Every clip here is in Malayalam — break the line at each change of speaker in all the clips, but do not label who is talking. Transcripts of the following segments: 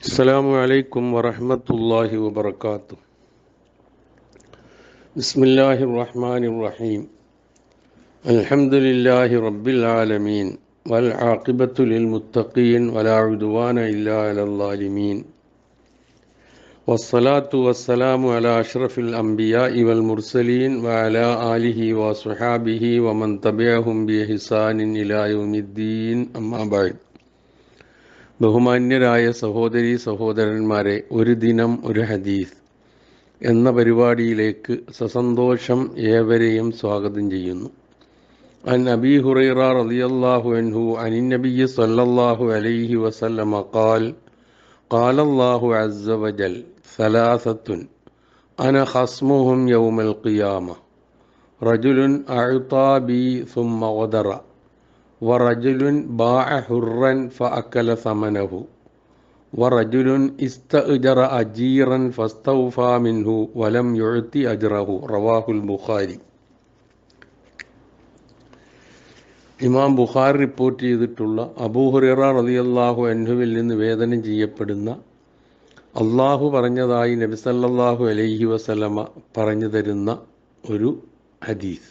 السلام عليكم ورحمة الله وبركاته. بسم الله الرحمن الرحيم. الحمد لله رب العالمين والعاقبة للمتقين ولا عدوان إلا على الظالمين. والصلاة والسلام على أشرف الأنبياء والمرسلين وعلى آله وصحابه ومن تبعهم بإحسان إلى يوم الدين. أما بعد. ബഹുമാന്യരായ സഹോദരി സഹോദരന്മാരെ ഒരു ദിനം ഒരു ഹദീസ് എന്ന പരിപാടിയിലേക്ക് സസന്തോഷം ഏവരെയും സ്വാഗതം ചെയ്യുന്നു അൻ അബി ഹുറൈറ റളിയല്ലാഹു അൻഹു അനിൻ നബിയ്യ സല്ലല്ലാഹു അലൈഹി വസല്ലമ ഖാൽ قال الله عز وجل ثلاثة أنا خصمهم يوم القيامة رجل أعطى بي ثم غدر വറജുലുൻ باع حرا ഫ ثمنه സമനഹു. വറജുലുൻ ഇസ്തഅജറ അജീറൻ منه മിൻഹു വലം യുഴത്തി رواه البخاري ഇമാം ബുഖാർ റിപ്പോർട്ട് ചെയ്തിട്ടുള്ള അബൂഹുറിറ റതിയല്ലാഹു അൻഹുവിൽ നിന്ന് വേദനം ചെയ്യപ്പെടുന്ന അള്ളാഹു പറഞ്ഞതായി നബിസല്ലാഹു അലൈഹി വസലമ പറഞ്ഞു തരുന്ന ഒരു ഹദീസ്.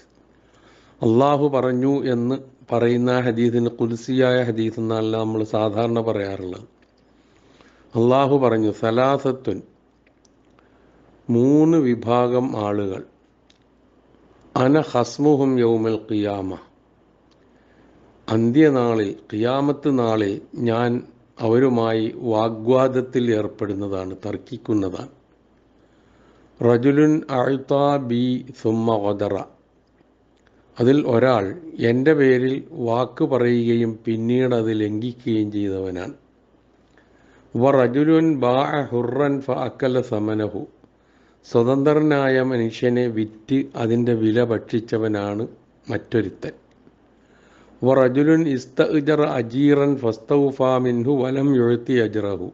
അള്ളാഹു പറഞ്ഞു എന്ന് പറയുന്ന ഹദീസിന് കുൽസിയായ ഹദീസ് എന്നല്ല നമ്മൾ സാധാരണ പറയാറുള്ളത്. അള്ളാഹു പറഞ്ഞു സലാസത്തുൻ മൂന്ന് വിഭാഗം ആളുകൾ. അന ഹസ്മുഹും യൗമൽ ഖിയാമ. അന്ത്യനാളിൽ ഖിയാമത്ത് നാളിൽ ഞാൻ അവരുമായി വാഗ്വാദത്തിൽ ഏർപ്പെടുന്നതാണ് തർക്കിക്കുന്നതാണ്. റജുലുൻ അഴുത്ത ബി സുമ്മ ഒദറ അതിൽ ഒരാൾ എന്റെ പേരിൽ വാക്ക് പറയുകയും പിന്നീട് അത് ലംഘിക്കുകയും ചെയ്തവനാണ്. വ റജുലുൻ ബാ ഹുറൻ ഫ അക്കല സമനഹു. സ്വതന്ത്രനായ മനുഷ്യനെ വിറ്റ് അതിന്റെ വില ഭക്ഷിച്ചവനാണ് മറ്റൊരുത്തൻ. വ റജുലുൻ ഇസ്തജറ അജീറൻ ഫസ്തൗഫാ മിൻഹു വലം എഴുത്തി അജറഹു.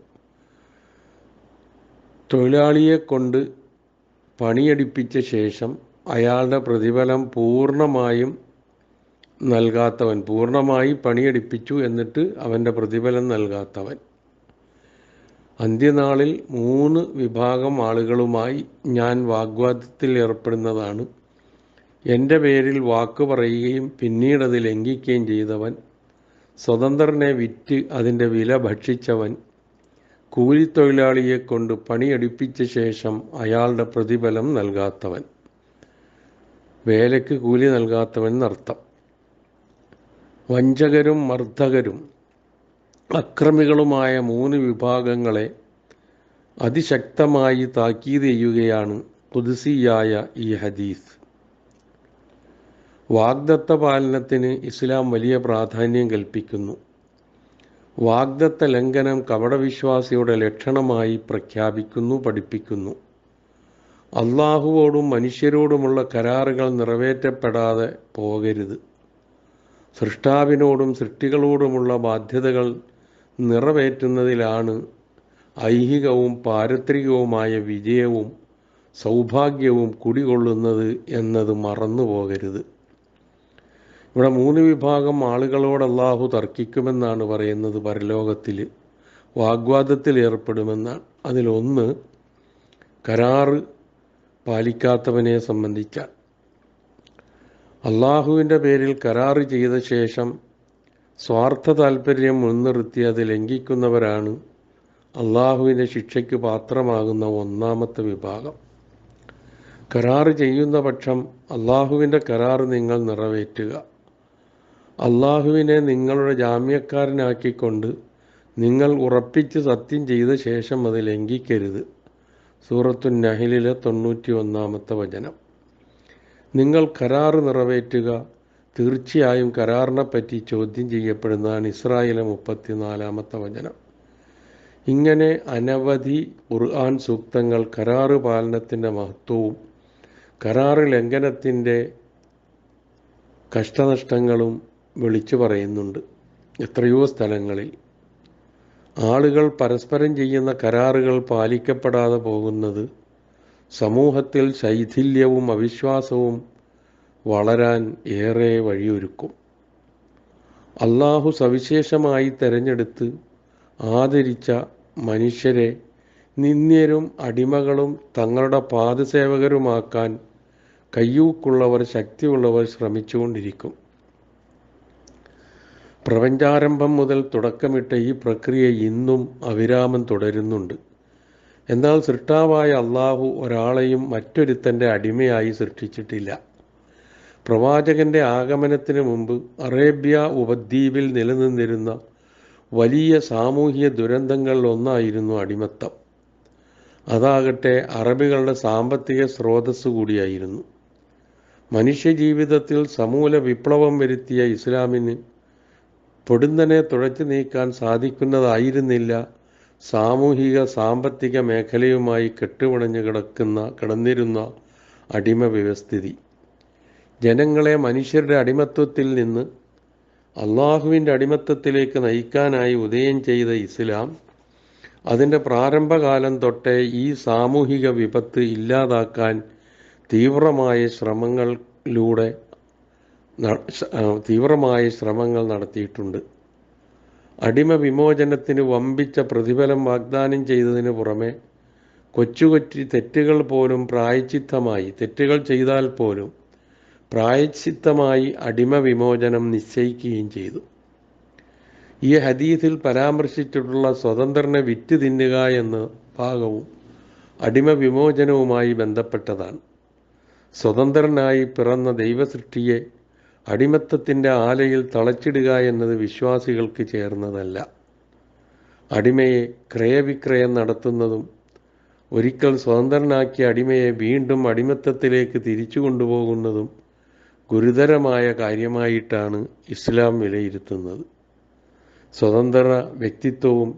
തൊഴിലാളിയെ കൊണ്ട് പണിയടിപ്പിച്ച ശേഷം അയാളുടെ പ്രതിഫലം പൂർണമായും നൽകാത്തവൻ പൂർണമായി പണിയെടുപ്പിച്ചു എന്നിട്ട് അവന്റെ പ്രതിഫലം നൽകാത്തവൻ. അന്ത്യനാളിൽ മൂന്ന് വിഭാഗം ആളുകളുമായി ഞാൻ വാഗ്വാദത്തിൽ ഏർപ്പെടുന്നതാണ്. എന്റെ പേരിൽ വാക്ക് പറയുകയും പിന്നീട് അത് ലംഘിക്കുകയും ചെയ്തവൻ സ്വതന്ത്രനെ വിറ്റ് അതിന്റെ വില ഭക്ഷിച്ചവൻ കൂലിത്തൊഴിലാളിയെ കൊണ്ട് പണിയെടുപ്പിച്ച ശേഷം അയാളുടെ പ്രതിഫലം നൽകാത്തവൻ. വേലയ്ക്ക് കൂലി നൽകാത്തവൻ എന്നർത്ഥം വഞ്ചകരും മർദ്ദകരും അക്രമികളുമായ മൂന്ന് വിഭാഗങ്ങളെ അതിശക്തമായി താക്കീത് ചെയ്യുകയാണ് കുതിസിയായ ഈ ഹദീസ്. വാഗ്ദത്ത പാലനത്തിന് ഇസ്ലാം വലിയ പ്രാധാന്യം കൽപ്പിക്കുന്നു. വാഗ്ദത്ത ലംഘനം കപടവിശ്വാസിയുടെ ലക്ഷണമായി പ്രഖ്യാപിക്കുന്നു പഠിപ്പിക്കുന്നു. അള്ളാഹുവോടും മനുഷ്യരോടുമുള്ള കരാറുകൾ നിറവേറ്റപ്പെടാതെ പോകരുത്. സൃഷ്ടാവിനോടും സൃഷ്ടികളോടുമുള്ള ബാധ്യതകൾ നിറവേറ്റുന്നതിലാണ് ഐഹികവും പാരത്രികവുമായ വിജയവും സൗഭാഗ്യവും കുടികൊള്ളുന്നത് എന്നത് മറന്നു പോകരുത് ഇവിടെ മൂന്ന് വിഭാഗം ആളുകളോട് അള്ളാഹു തർക്കിക്കുമെന്നാണ് പറയുന്നത് പരലോകത്തിൽ. വാഗ്വാദത്തിൽ ഏർപ്പെടുമെന്നാണ്. അതിലൊന്ന് കരാറ് പാലിക്കാത്തവനെ സംബന്ധിച്ച അള്ളാഹുവിന്റെ പേരിൽ കരാറ് ചെയ്ത ശേഷം സ്വാർത്ഥ താല്പര്യം മുൻനിർത്തി അത് ലംഘിക്കുന്നവരാണ് അള്ളാഹുവിന്റെ ശിക്ഷയ്ക്ക് പാത്രമാകുന്ന ഒന്നാമത്തെ വിഭാഗം. കരാറ് ചെയ്യുന്ന പക്ഷം അള്ളാഹുവിന്റെ കരാറ് നിങ്ങൾ നിറവേറ്റുക. അള്ളാഹുവിനെ നിങ്ങളുടെ ജാമ്യക്കാരനാക്കിക്കൊണ്ട് നിങ്ങൾ ഉറപ്പിച്ച് സത്യം ചെയ്ത ശേഷം അത് ലംഘിക്കരുത്. സൂറത്തു നഹിലിലെ തൊണ്ണൂറ്റി ഒന്നാമത്തെ വചനം. നിങ്ങൾ കരാറ് നിറവേറ്റുക. തീർച്ചയായും കരാറിനെ പറ്റി ചോദ്യം ചെയ്യപ്പെടുന്നതാണ് ഇസ്രായേലെ മുപ്പത്തിനാലാമത്തെ വചനം. ഇങ്ങനെ അനവധി ഖുർആൻ സൂക്തങ്ങൾ കരാറ് പാലനത്തിന്റെ മഹത്വവും കരാറ് ലംഘനത്തിന്റെ കഷ്ടനഷ്ടങ്ങളും വിളിച്ചു പറയുന്നുണ്ട്. എത്രയോ സ്ഥലങ്ങളിൽ ആളുകൾ പരസ്പരം ചെയ്യുന്ന കരാറുകൾ പാലിക്കപ്പെടാതെ പോകുന്നത് സമൂഹത്തിൽ ശൈഥില്യവും അവിശ്വാസവും വളരാൻ ഏറെ വഴിയൊരുക്കും. അള്ളാഹു സവിശേഷമായി തെരഞ്ഞെടുത്ത് ആദരിച്ച മനുഷ്യരെ നിന്ദ്യരും അടിമകളും തങ്ങളുടെ പാദസേവകരുമാക്കാൻ കയ്യൂക്കുള്ളവർ ശക്തിയുള്ളവർ ശ്രമിച്ചുകൊണ്ടിരിക്കും. പ്രപഞ്ചാരംഭം മുതൽ തുടക്കമിട്ട ഈ പ്രക്രിയ ഇന്നും അവിരാമം തുടരുന്നുണ്ട്. എന്നാൽ സൃഷ്ടാവായ അള്ളാഹു ഒരാളെയും മറ്റൊരുത്തന്റെ അടിമയായി സൃഷ്ടിച്ചിട്ടില്ല. പ്രവാചകന്റെ ആഗമനത്തിന് മുമ്പ് അറേബ്യ ഉപദ്വീപിൽ നിലനിന്നിരുന്ന വലിയ സാമൂഹിക ദുരന്തങ്ങളിൽ ഒന്നായിരുന്നു അടിമത്തം. അതാകട്ടെ അറബികളുടെ സാമ്പത്തിക സ്രോതസ് കൂടിയായിരുന്നു. മനുഷ്യജീവിതത്തിൽ സമൂല വിപ്ലവം വരുത്തിയ ഇസ്ലാമിന് പൊടുന്നനെ തുഴച്ചു നീക്കാൻ സാധിക്കുന്നതായിരുന്നില്ല. സാമൂഹിക സാമ്പത്തിക മേഖലയുമായി കെട്ടുപിണഞ്ഞു കിടക്കുന്ന കിടന്നിരുന്ന അടിമ വ്യവസ്ഥിതി. ജനങ്ങളെ മനുഷ്യരുടെ അടിമത്വത്തിൽ നിന്ന് അള്ളാഹുവിന്റെ അടിമത്വത്തിലേക്ക് നയിക്കാനായി ഉദയം ചെയ്ത ഇസ്ലാം അതിന്റെ പ്രാരംഭകാലം തൊട്ടേ ഈ സാമൂഹിക വിപത്ത് ഇല്ലാതാക്കാൻ തീവ്രമായ ശ്രമങ്ങളിലൂടെ തീവ്രമായ ശ്രമങ്ങൾ നടത്തിയിട്ടുണ്ട്. അടിമ വിമോചനത്തിന് വമ്പിച്ച പ്രതിഫലം വാഗ്ദാനം ചെയ്തതിന് പുറമെ കൊച്ചു കൊച്ചു തെറ്റുകൾ പോലും പ്രായച്ചിത്തമായി തെറ്റുകൾ ചെയ്താൽ പോലും പ്രായച്ചിത്തമായി അടിമ വിമോചനം നിശ്ചയിക്കുകയും ചെയ്തു. ഈ ഹദീസിൽ പരാമർശിച്ചിട്ടുള്ള സ്വതന്ത്രനെ വിറ്റ് തിന്നുക എന്ന ഭാഗവും അടിമ വിമോചനവുമായി ബന്ധപ്പെട്ടതാണ്. സ്വതന്ത്രനായി പിറന്ന ദൈവസൃഷ്ടിയെ അടിമത്തത്തിന്റെ ആലയിൽ തളച്ചിടുക എന്നത് വിശ്വാസികൾക്ക് ചേർന്നതല്ല. അടിമയെ ക്രയവിക്രയം നടത്തുന്നതും ഒരിക്കൽ സ്വതന്ത്രനാക്കിയ അടിമയെ വീണ്ടും അടിമത്തത്തിലേക്ക് തിരിച്ചു കൊണ്ടുപോകുന്നതും ഗുരുതരമായ കാര്യമായിട്ടാണ് ഇസ്ലാം വിലയിരുത്തുന്നത്. സ്വതന്ത്ര വ്യക്തിത്വവും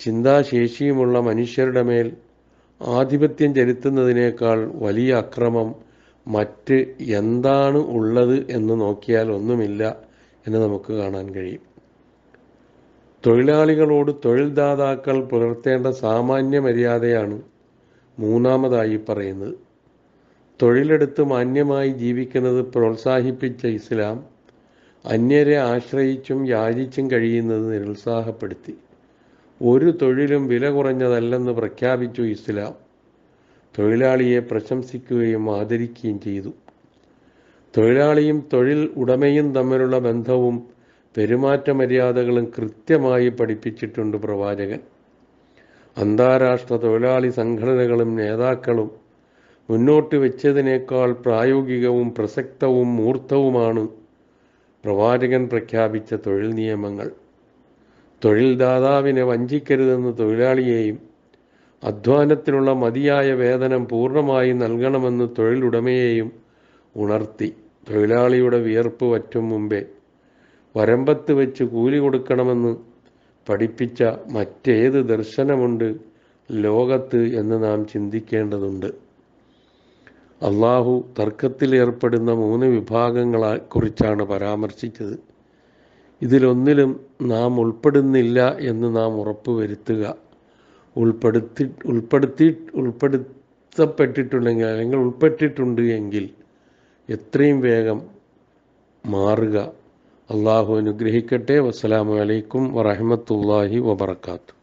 ചിന്താശേഷിയുമുള്ള മനുഷ്യരുടെ മേൽ ആധിപത്യം ചെലുത്തുന്നതിനേക്കാൾ വലിയ അക്രമം മറ്റ് എന്താണ് ഉള്ളത് എന്ന് നോക്കിയാൽ ഒന്നുമില്ല എന്ന് നമുക്ക് കാണാൻ കഴിയും. തൊഴിലാളികളോട് തൊഴിൽദാതാക്കൾ പുലർത്തേണ്ട സാമാന്യ മര്യാദയാണ് മൂന്നാമതായി പറയുന്നത്. തൊഴിലെടുത്ത് മാന്യമായി ജീവിക്കുന്നത് പ്രോത്സാഹിപ്പിച്ച ഇസ്ലാം അന്യരെ ആശ്രയിച്ചും യാചിച്ചും കഴിയുന്നത് നിരുത്സാഹപ്പെടുത്തി. ഒരു തൊഴിലും വില കുറഞ്ഞതല്ലെന്ന് പ്രഖ്യാപിച്ചു ഇസ്ലാം. തൊഴിലാളിയെ പ്രശംസിക്കുകയും ആദരിക്കുകയും ചെയ്തു. തൊഴിലാളിയും തൊഴിൽ ഉടമയും തമ്മിലുള്ള ബന്ധവും പെരുമാറ്റ മര്യാദകളും കൃത്യമായി പഠിപ്പിച്ചിട്ടുണ്ട് പ്രവാചകൻ. അന്താരാഷ്ട്ര തൊഴിലാളി സംഘടനകളും നേതാക്കളും മുന്നോട്ട് വെച്ചതിനേക്കാൾ പ്രായോഗികവും പ്രസക്തവും മൂർത്തവുമാണ് പ്രവാചകൻ പ്രഖ്യാപിച്ച തൊഴിൽ നിയമങ്ങൾ. തൊഴിൽ ദാതാവിനെ വഞ്ചിക്കരുതെന്ന് തൊഴിലാളിയെയും അധ്വാനത്തിനുള്ള മതിയായ വേതനം പൂർണമായി നൽകണമെന്ന് തൊഴിലുടമയെയും ഉണർത്തി. തൊഴിലാളിയുടെ വിയർപ്പ് വറ്റും മുമ്പേ വരമ്പത്ത് വെച്ച് കൂലി കൊടുക്കണമെന്ന് പഠിപ്പിച്ച മറ്റേത് ദർശനമുണ്ട് ലോകത്ത് എന്ന് നാം ചിന്തിക്കേണ്ടതുണ്ട്. അള്ളാഹു തർക്കത്തിൽ ഏർപ്പെടുന്ന മൂന്ന് വിഭാഗങ്ങളെ കുറിച്ചാണ് പരാമർശിച്ചത്. ഇതിലൊന്നിലും നാം ഉൾപ്പെടുന്നില്ല എന്ന് നാം ഉറപ്പുവരുത്തുക. ഉൾപ്പെടുത്തി ഉൾപ്പെടുത്തി ഉൾപ്പെടുത്തപ്പെട്ടിട്ടുണ്ടെങ്കിൽ അല്ലെങ്കിൽ ഉൾപ്പെട്ടിട്ടുണ്ട് എങ്കിൽ എത്രയും വേഗം മാറുക. അള്ളാഹു അനുഗ്രഹിക്കട്ടെ. വസ്സലാമലൈക്കും വറഹമത്തല്ലാഹി വബർക്കാത്തു